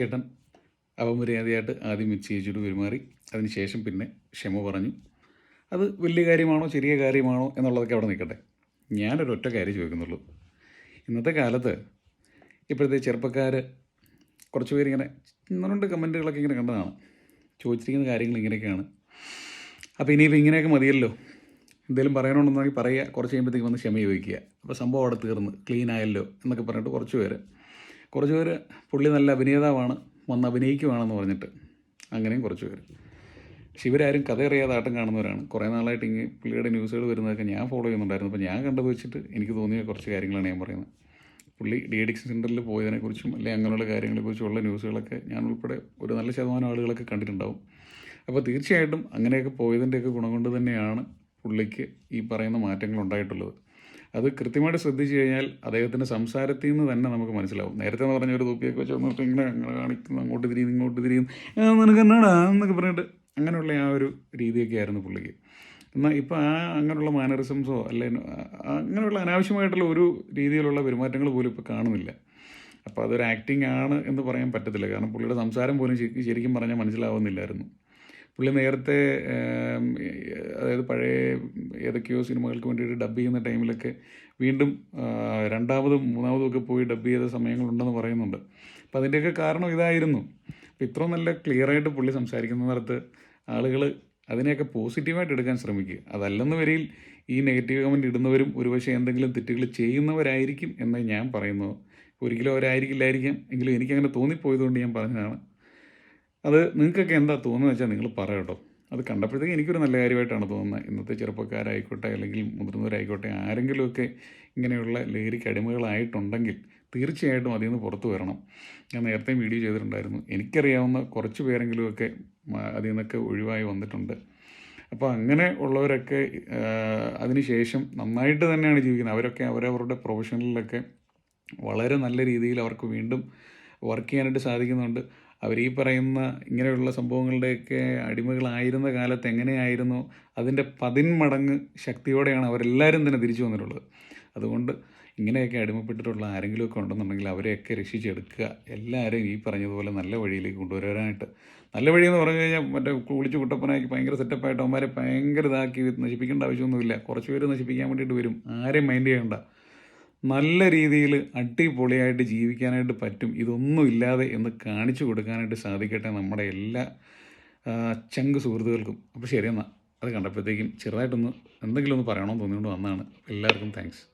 ചേട്ടൻ അപമര്യാദയായിട്ട് ആദ്യം ചേച്ചിയോട് പെരുമാറി. അതിനുശേഷം പിന്നെ ക്ഷമ പറഞ്ഞു. അത് വലിയ കാര്യമാണോ ചെറിയ കാര്യമാണോ എന്നുള്ളതൊക്കെ അവിടെ നിൽക്കട്ടെ. ഞാനൊരു ഒറ്റ കാര്യം ചോദിക്കുന്നുള്ളൂ. ഇന്നത്തെ കാലത്ത് ഇപ്പോഴത്തെ ചെറുപ്പക്കാർ കുറച്ച് പേരിങ്ങനെ ഒന്ന് രണ്ട് കമന്റുകളൊക്കെ ഇങ്ങനെ കണ്ടതാണ്. ചോദിച്ചിരിക്കുന്ന കാര്യങ്ങൾ ഇങ്ങനെയൊക്കെയാണ്. അപ്പോൾ ഇനിയിപ്പോൾ ഇങ്ങനെയൊക്കെ മതിയല്ലോ. എന്തെങ്കിലും പറയണമെന്നുണ്ടെങ്കിൽ പറയുക. കുറച്ച് കഴിയുമ്പോഴത്തേക്ക് വന്ന് ക്ഷമ ചോദിക്കുക. അപ്പോൾ സംഭവം അവിടെ തീർന്ന്. ക്ലീൻ ആയല്ലോ എന്നൊക്കെ പറഞ്ഞിട്ട് കുറച്ച് പേര് കുറച്ച് പേര് പുള്ളി നല്ല അഭിനേതാവാണ് വന്ന് അഭിനയിക്കുവാണെന്ന് പറഞ്ഞിട്ട് അങ്ങനെയും കുറച്ച് പേര് പക്ഷെ ഇവരാരും കഥ അറിയാതെ ആട്ടം കാണുന്നവരാണ്. കുറേ നാളായിട്ട് ഇങ്ങനെ പുള്ളിയുടെ ന്യൂസുകൾ വരുന്നതൊക്കെ ഞാൻ ഫോളോ ചെയ്യുന്നുണ്ടായിരുന്നു. അപ്പോൾ ഞാൻ കണ്ടത് വെച്ചിട്ട് എനിക്ക് തോന്നിയ കുറച്ച് കാര്യങ്ങളാണ് ഞാൻ പറയുന്നത്. പുള്ളി ഡി അഡിക്ഷൻ സെന്ററിൽ പോയതിനെക്കുറിച്ചും അല്ലെങ്കിൽ അങ്ങനെയുള്ള കാര്യങ്ങളെക്കുറിച്ചുള്ള ന്യൂസുകളൊക്കെ ഞാൻ ഉൾപ്പെടെ ഒരു നല്ല ശതമാനം ആളുകളൊക്കെ കണ്ടിട്ടുണ്ടാവും. അപ്പോൾ തീർച്ചയായിട്ടും അങ്ങനെയൊക്കെ പോയതിന്റെയൊക്കെ ഗുണം കൊണ്ട് തന്നെയാണ് പുള്ളിക്ക് ഈ പറയുന്ന മാറ്റങ്ങൾ ഉണ്ടായിട്ടുള്ളത്. അത് കൃത്യമായിട്ട് ശ്രദ്ധിച്ചു കഴിഞ്ഞാൽ അദ്ദേഹത്തിന്റെ സംസാരത്തിൽ നിന്ന് തന്നെ നമുക്ക് മനസ്സിലാവും. നേരത്തെ എന്ന് പറഞ്ഞ ഒരു തൊപ്പിയൊക്കെ വെച്ച് വന്നിട്ട് ഇങ്ങനെ അങ്ങനെ കാണിക്കുന്നു അങ്ങോട്ട് തിരിയുന്നു ഇങ്ങോട്ട് തിരിയുന്നു. "ആ, നിനക്ക് എന്നാടാ? എന്നൊക്കെ പറഞ്ഞിട്ട് അങ്ങനെയുള്ള ആ ഒരു രീതിയൊക്കെ ആയിരുന്നു പുള്ളിക്ക്. എന്നാൽ ഇപ്പോൾ ആ അങ്ങനെയുള്ള മാനറിസംസോ അല്ലെങ്കിൽ അങ്ങനെയുള്ള അനാവശ്യമായിട്ടുള്ള ഒരു രീതിയിലുള്ള പെരുമാറ്റങ്ങൾ പോലും ഇപ്പോൾ കാണുന്നില്ല. അപ്പോൾ അതൊരു ആക്ടിങ് ആണ് എന്ന് പറയാൻ പറ്റത്തില്ല. കാരണം പുള്ളിയുടെ സംസാരം പോലും ശരിക്കും പറഞ്ഞാൽ മനസ്സിലാവുന്നില്ലായിരുന്നു. പുള്ളി നേരത്തെ അതായത് പഴയ ഏതൊക്കെയോ സിനിമകൾക്ക് വേണ്ടിയിട്ട് ഡബ് ചെയ്യുന്ന ടൈമിലൊക്കെ വീണ്ടും രണ്ടാമതും മൂന്നാമതും ഒക്കെ പോയി ഡബ് ചെയ്ത സമയങ്ങളുണ്ടെന്ന് പറയുന്നുണ്ട്. അപ്പം അതിന്റെയൊക്കെ കാരണം ഇതായിരുന്നു. അപ്പം ഇത്ര നല്ല ക്ലിയറായിട്ട് പുള്ളി സംസാരിക്കുന്ന നേരത്ത് ആളുകൾ അതിനെയൊക്കെ പോസിറ്റീവായിട്ട് എടുക്കാൻ ശ്രമിക്കുക. അതല്ലെന്ന് വരിയിൽ ഈ നെഗറ്റീവ് കമന്റ് ഇടുന്നവരും ഒരുപക്ഷെ എന്തെങ്കിലും തെറ്റുകൾ ചെയ്യുന്നവരായിരിക്കും എന്നേ ഞാൻ പറയുന്നത് ഒരിക്കലും അവരായിരിക്കില്ലായിരിക്കാം എങ്കിലും എനിക്കങ്ങനെ തോന്നിപ്പോയതുകൊണ്ട് ഞാൻ പറഞ്ഞതാണ്. അത് നിങ്ങൾക്കൊക്കെ എന്താ തോന്നുന്നത് വെച്ചാൽ നിങ്ങൾ പറ കേട്ടോ. അത് കണ്ടപ്പോഴത്തേക്ക് എനിക്കൊരു നല്ല കാര്യമായിട്ടാണ് തോന്നുന്നത്. ഇന്നത്തെ ചെറുപ്പക്കാരായിക്കോട്ടെ അല്ലെങ്കിൽ മുതിർന്നവരായിക്കോട്ടെ ആരെങ്കിലുമൊക്കെ ഇങ്ങനെയുള്ള ലഹരിക്ക് അടിമകളായിട്ടുണ്ടെങ്കിൽ തീർച്ചയായിട്ടും അതിൽ നിന്ന് പുറത്തു വരണം. ഞാൻ നേരത്തെ വീഡിയോ ചെയ്തിട്ടുണ്ടായിരുന്നു. എനിക്കറിയാവുന്ന കുറച്ച് പേരെങ്കിലുമൊക്കെ അതിൽ നിന്നൊക്കെ ഒഴിവായി വന്നിട്ടുണ്ട്. അപ്പോൾ അങ്ങനെ ഉള്ളവരൊക്കെ അതിനുശേഷം നന്നായിട്ട് തന്നെയാണ് ജീവിക്കുന്നത്. അവരൊക്കെ അവരവരുടെ പ്രൊഫഷനിലൊക്കെ വളരെ നല്ല രീതിയിൽ അവർക്ക് വീണ്ടും വർക്ക് ചെയ്യാനായിട്ട് സാധിക്കുന്നുണ്ട്. അവർ ഈ പറയുന്ന ഇങ്ങനെയുള്ള സംഭവങ്ങളുടെയൊക്കെ അടിമകളായിരുന്ന കാലത്ത് എങ്ങനെയായിരുന്നു? അതിന്റെ പതിന്മടങ്ങ് ശക്തിയോടെയാണ് അവരെല്ലാവരും തന്നെ തിരിച്ചു വന്നിട്ടുള്ളത്. അതുകൊണ്ട് ഇങ്ങനെയൊക്കെ അടിമപ്പെട്ടിട്ടുള്ള ആരെങ്കിലുമൊക്കെ ഉണ്ടെന്നുണ്ടെങ്കിൽ അവരെയൊക്കെ രക്ഷിച്ചെടുക്കുക. എല്ലാവരെയും ഈ പറഞ്ഞതുപോലെ നല്ല വഴിയിലേക്ക് കൊണ്ടുവരാനായിട്ട്. നല്ല വഴി എന്ന് പറഞ്ഞു കഴിഞ്ഞാൽ മറ്റേ കുളിച്ച് കുട്ടപ്പനാക്കി ഭയങ്കര സെറ്റപ്പായിട്ട് അവന്മാരെ ഭയങ്കര ഇതാക്കി നശിപ്പിക്കേണ്ട ആവശ്യമൊന്നുമില്ല. കുറച്ച് പേര് നശിപ്പിക്കാൻ വേണ്ടിയിട്ട് വരും. ആരെയും മൈൻഡ് ചെയ്യണ്ട. നല്ല രീതിയിൽ അടിപൊളിയായിട്ട് ജീവിക്കാനായിട്ട് പറ്റും. ഇതൊന്നും ഇല്ലാതെ എന്ന് കാണിച്ചു കൊടുക്കാനായിട്ട് സാധിക്കട്ടെ നമ്മുടെ എല്ലാ ചങ്ക് സുഹൃത്തുക്കൾക്കും. അപ്പോൾ ശരി എന്നാൽ അത് കണ്ടപ്പോഴത്തേക്കും ചെറുതായിട്ടൊന്ന് എന്തെങ്കിലും ഒന്ന് പറയണമെന്ന് തോന്നിയുകൊണ്ട് വന്നതാണ് എല്ലാവർക്കും താങ്ക്സ്